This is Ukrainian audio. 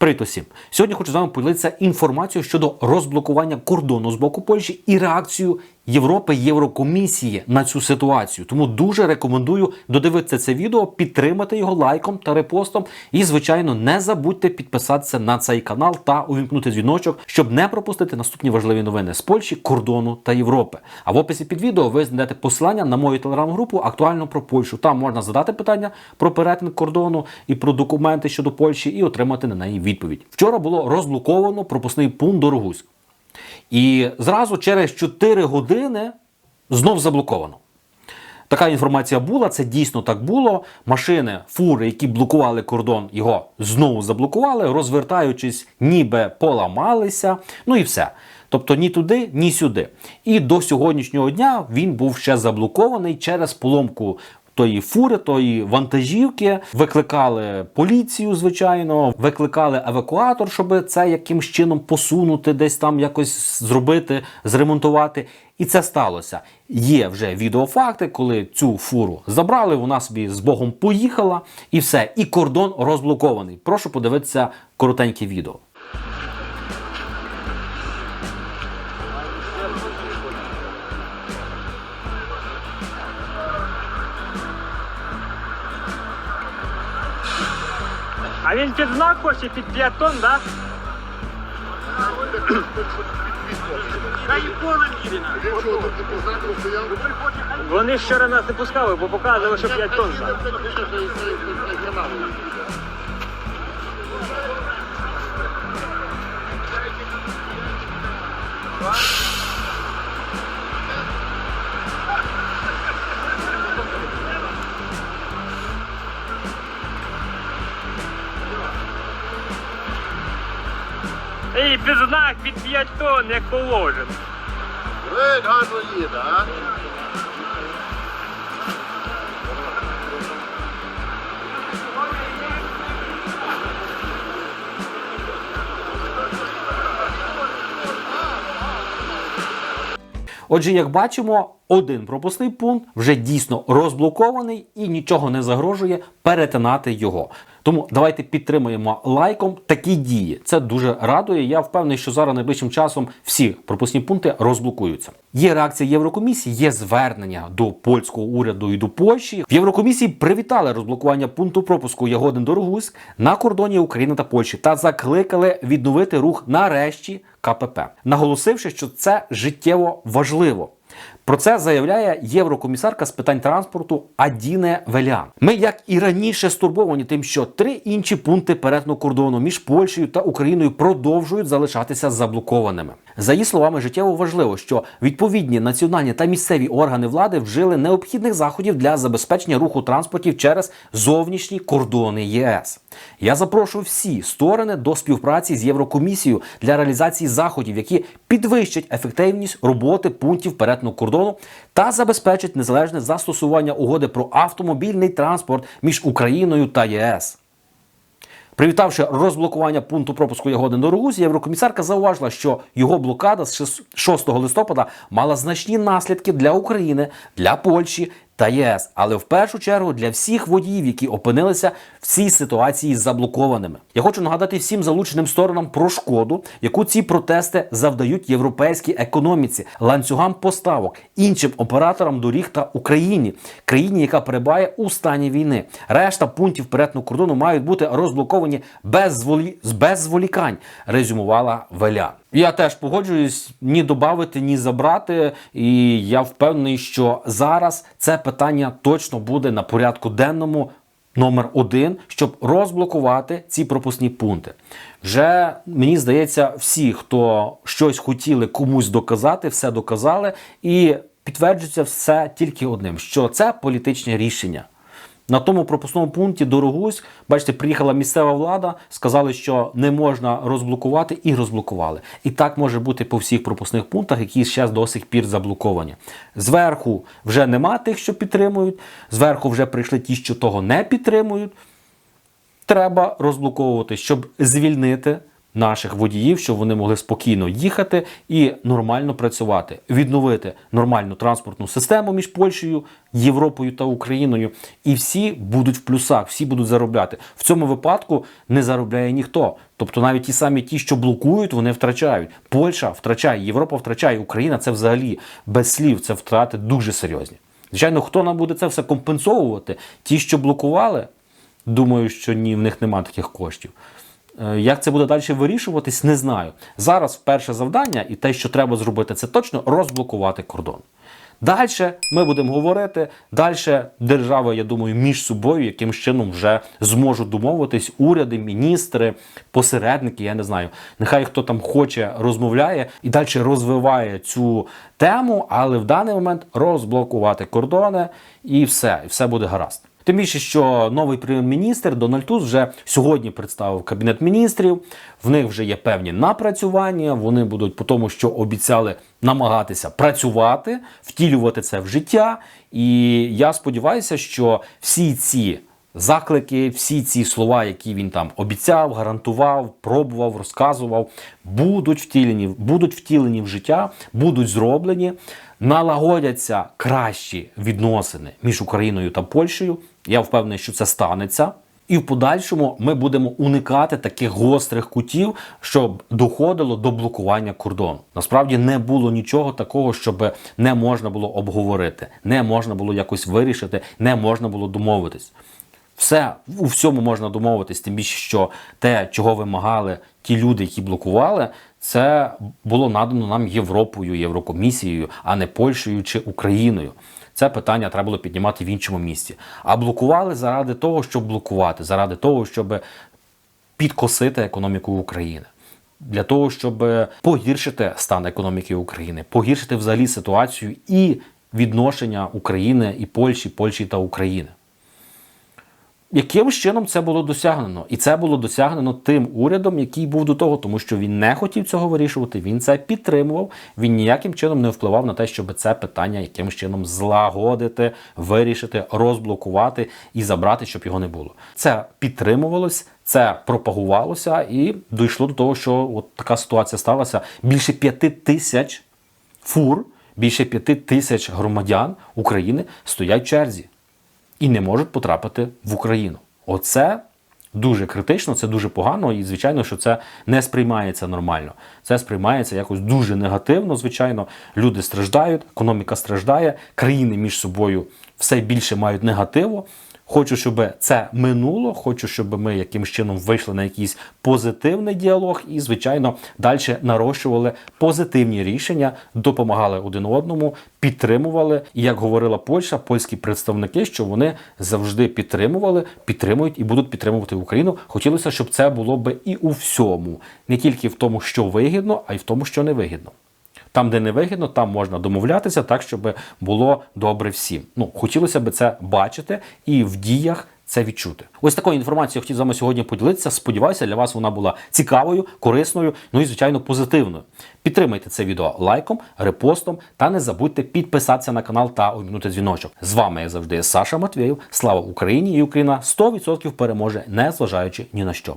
Привіт усім! Сьогодні хочу з вами поділитися інформацією щодо розблокування кордону з боку Польщі і реакцію Європи Єврокомісії на цю ситуацію. Тому дуже рекомендую додивитися це відео, підтримати його лайком та репостом. І, звичайно, не забудьте підписатися на цей канал та увімкнути дзвіночок, щоб не пропустити наступні важливі новини з Польщі, кордону та Європи. А в описі під відео ви знайдете посилання на мою телеграм-групу актуально про Польщу. Там можна задати питання про перетин кордону і про документи щодо Польщі і отримати на неї відповідь. Вчора було розблоковано пропускний пункт Дорогуськ. І зразу через 4 години знов заблоковано. Така інформація була, це дійсно так було. Машини, фури, які блокували кордон, його знову заблокували, розвертаючись, ніби поламалися. Ну і все. Тобто ні туди, ні сюди. І до сьогоднішнього дня він був ще заблокований через поломку тої фури, тої вантажівки, викликали поліцію, звичайно, викликали евакуатор, щоб це якимсь чином посунути, десь там якось зробити, зремонтувати. І це сталося. Є вже відеофакти, коли цю фуру забрали, вона собі з Богом поїхала, і все. І кордон розблокований. Прошу подивитися коротеньке відео. А він під знак хоче, під 5 тонн, так? Вони ж вчора нас не пускали, бо показували, що 5 тонн. знак. І знак під 5 тонн, як положено. Ей, гарно їде, а? Отже, як бачимо, один пропускний пункт вже дійсно розблокований і нічого не загрожує перетинати його. Тому давайте підтримуємо лайком такі дії. Це дуже радує. Я впевнений, що зараз найближчим часом всі пропускні пункти розблокуються. Є реакція Єврокомісії, є звернення до польського уряду і до Польщі. В Єврокомісії привітали розблокування пункту пропуску Ягодин Дорогуськ на кордоні України та Польщі та закликали відновити рух нарешті КПП, наголосивши, що це життєво важливо. Про це заявляє єврокомісарка з питань транспорту Адіне Велян. Ми, як і раніше, стурбовані тим, що три інші пункти перетину кордону між Польщею та Україною продовжують залишатися заблокованими. За її словами, життєво важливо, що відповідні національні та місцеві органи влади вжили необхідних заходів для забезпечення руху транспортів через зовнішні кордони ЄС. Я запрошую всі сторони до співпраці з Єврокомісією для реалізації заходів, які підвищать ефективність роботи пунктів перетину кордону та забезпечать незалежне застосування угоди про автомобільний транспорт між Україною та ЄС. Привітавши розблокування пункту пропуску Ягодин до Ругузі, єврокомісарка зауважила, що його блокада з 6 листопада мала значні наслідки для України, для Польщі та ЄС, але в першу чергу для всіх водіїв, які опинилися в цій ситуації заблокованими. Я хочу нагадати всім залученим сторонам про шкоду, яку ці протести завдають європейській економіці, ланцюгам поставок, іншим операторам доріг та Україні, країні, яка перебуває у стані війни. Решта пунктів перетину кордону мають бути розблоковані без зволі... без зволікань, резюмувала Веля. Я теж погоджуюсь ні додати, ні забрати. І я впевнений, що зараз це питання точно буде на порядку денному номер один, щоб розблокувати ці пропускні пункти. Вже мені здається, всі, хто щось хотіли комусь доказати, все доказали, і підтверджується все тільки одним: що це політичне рішення. На тому пропускному пункті Дорогусь, бачите, приїхала місцева влада, сказали, що не можна розблокувати, і розблокували. І так може бути по всіх пропускних пунктах, які ще до сих пір заблоковані. Зверху вже нема тих, що підтримують. Зверху вже прийшли ті, що того не підтримують. Треба розблоковувати, щоб звільнити наших водіїв, щоб вони могли спокійно їхати і нормально працювати, відновити нормальну транспортну систему між Польщею, Європою та Україною. І всі будуть в плюсах, всі будуть заробляти. В цьому випадку не заробляє ніхто. Тобто навіть ті самі ті, що блокують, вони втрачають. Польща втрачає, Європа втрачає, Україна це взагалі без слів, це втрати дуже серйозні. Звичайно, хто нам буде це все компенсовувати? Ті, що блокували, думаю, що ні, в них немає таких коштів. Е, Як це буде далі вирішуватись, не знаю. Зараз перше завдання і те, що треба зробити, це точно розблокувати кордон. Далі ми будемо говорити. Далі держави, я думаю, між собою якимсь чином вже зможуть домовитись. Уряди, міністри, посередники, я не знаю. Нехай хто там хоче, розмовляє і далі розвиває цю тему, але в даний момент розблокувати кордони і все, і все буде гаразд. Тим більше, що новий прем'єр-міністр Дональд Туз вже сьогодні представив кабінет міністрів. В них вже є певні напрацювання. Вони будуть по тому, що обіцяли намагатися працювати, втілювати це в життя. І я сподіваюся, що всі ці заклики, всі ці слова, які він там обіцяв, гарантував, пробував, розказував, будуть втілені, будуть втілені в життя, будуть зроблені. Налагодяться кращі відносини між Україною та Польщею. Я впевнений, що це станеться. І в подальшому ми будемо уникати таких гострих кутів, щоб доходило до блокування кордону. Насправді не було нічого такого, щоб не можна було обговорити, не можна було якось вирішити, не можна було домовитись. Все у всьому можна домовитись, тим більше, що те, чого вимагали ті люди, які блокували, це було надано нам Європою, Єврокомісією, а не Польщею чи Україною. Це питання треба було піднімати в іншому місці. А блокували заради того, щоб блокувати, заради того, щоб підкосити економіку України. Для того, щоб погіршити стан економіки України, погіршити взагалі ситуацію і відношення України і Польщі, Польщі та України. Яким чином це було досягнено? І це було досягнено тим урядом, який був до того, тому що він не хотів цього вирішувати, він це підтримував, він ніяким чином не впливав на те, щоб це питання якимось чином злагодити, вирішити, розблокувати і забрати, щоб його не було. Це підтримувалось, це пропагувалося і дійшло до того, що от така ситуація сталася. Більше п'яти тисяч фур, більше п'яти тисяч громадян України стоять в черзі і не можуть потрапити в Україну. Оце дуже критично, це дуже погано, і звичайно, що це не сприймається нормально. Це сприймається якось дуже негативно. Звичайно, люди страждають, економіка страждає, країни між собою все більше мають негативу. Хочу, щоб це минуло. Хочу, щоб ми якимось чином вийшли на якийсь позитивний діалог і, звичайно, далі нарощували позитивні рішення, допомагали один одному, підтримували. І як говорила Польща, польські представники, що вони завжди підтримували, підтримують і будуть підтримувати Україну. Хотілося, щоб це було би і у всьому, не тільки в тому, що вигідно, а й в тому, що не вигідно. Там, де не вигідно, там можна домовлятися так, щоб було добре всім. Ну, хотілося б це бачити і в діях це відчути. Ось такою інформацією хотів з вами сьогодні поділитися. Сподіваюся, для вас вона була цікавою, корисною, ну і звичайно позитивною. Підтримайте це відео лайком, репостом та не забудьте підписатися на канал та увімкнути дзвіночок. З вами як завжди Саша Матвєєв. Слава Україні і Україна 100% переможе, не зважаючи ні на що.